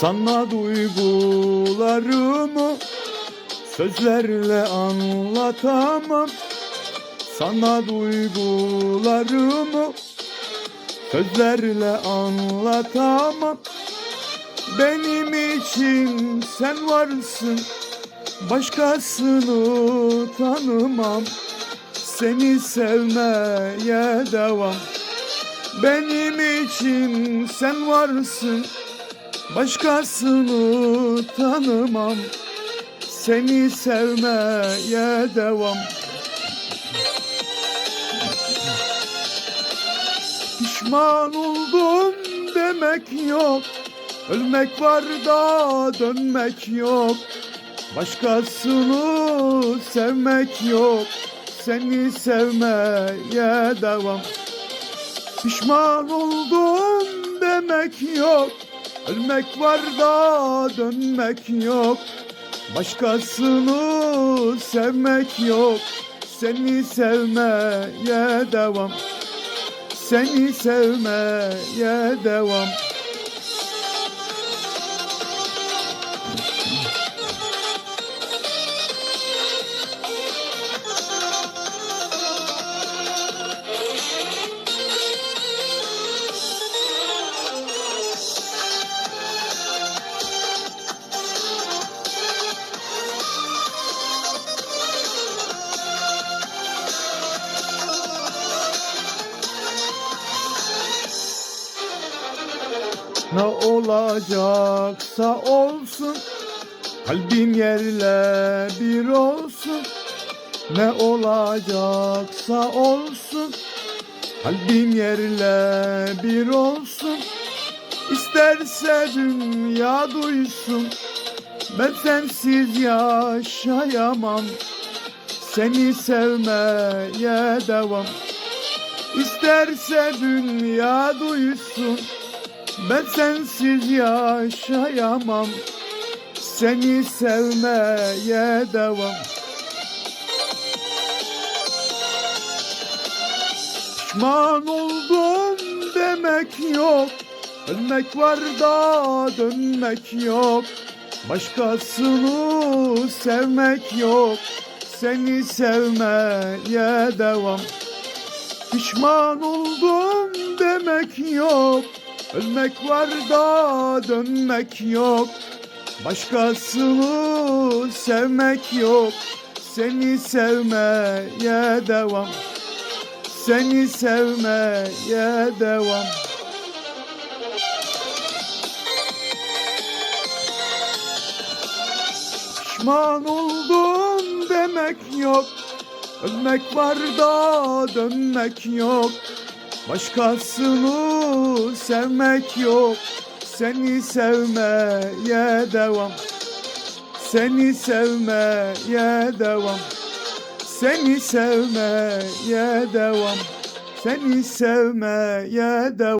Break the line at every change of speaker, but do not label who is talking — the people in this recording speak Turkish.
Sana duygularımı sözlerle anlatamam. Sana duygularımı sözlerle anlatamam. Benim için sen varsın Başkasını tanımam. Seni sevmeye devam. Benim için sen varsın Başkasını tanımam. Seni sevmeye devam. Pişman oldum demek yok. Ölmek var da dönmek yok. Başkasını sevmek yok. Seni sevmeye devam. Pişman oldum demek yok Ölmek var da dönmek yok. Başkasını sevmek yok. Seni sevmeye devam. Seni sevmeye devam Ne olacaksa olsun Kalbim yerle bir olsun. Ne olacaksa olsun Kalbim yerle bir olsun. İsterse dünya duysun Ben sensiz yaşayamam. Seni sevmeye devam. İsterse dünya duysun ben sensiz yaşayamam. Seni sevmeye devam. Pişman oldum demek yok. Ölmek var da dönmek yok. Başkasını sevmek yok. Seni sevmeye devam. Pişman oldum demek yok Ölmek var da dönmek yok. Başkasını sevmek yok. Seni sevmeye devam. Seni sevmeye devam. Pişman oldum demek yok. Ölmek var da dönmek yok Başkasını sevmek yok? Seni sevmeye devam. Seni sevmeye devam. Seni sevmeye devam. Seni sevmeye devam